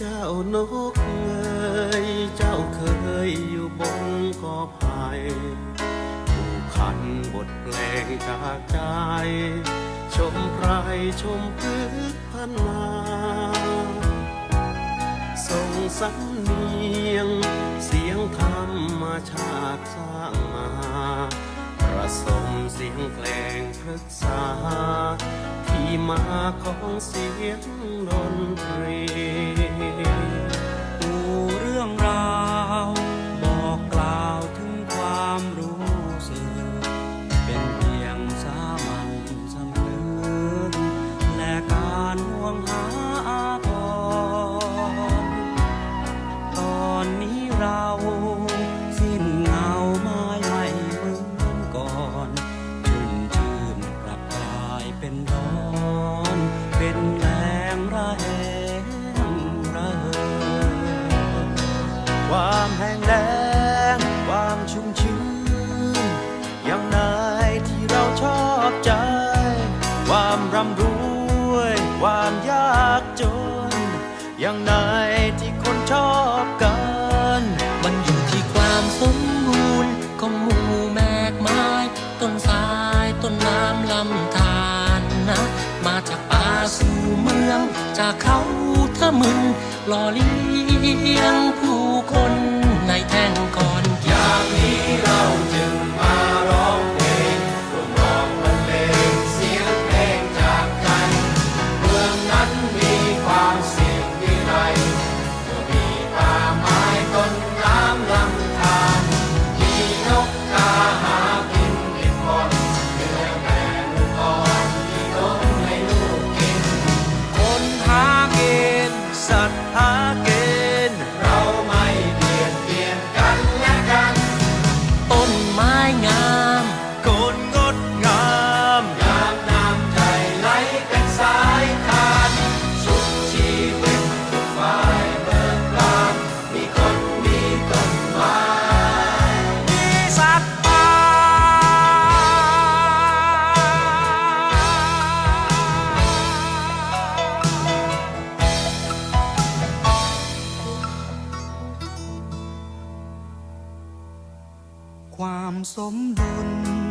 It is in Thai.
เจ้านกเอ๋ยเจ้าเคยอยู่บนกอไผ่ผู้ขันบทเพลงจากใจ ชมไพรชมพืชพันนาส่งสำเนียง เสียงธรรมชาติสร้างมาประสมเสียงเพลงพฤกษา ที่มาของเสียงดน เป็นร้อน เป็นแรงระแหงระเหินความแห้งแล้งความชุ่มชื้นอย่างไหนที่เราชอบใจ ความร่ำรวย ความยากจน อย่างไหนที่คนชอบกัน มาจากป่าสู่เมือง จากเขาทะมึงหล่อเลี้ยงผู้คนในแท่งก ความสมดุล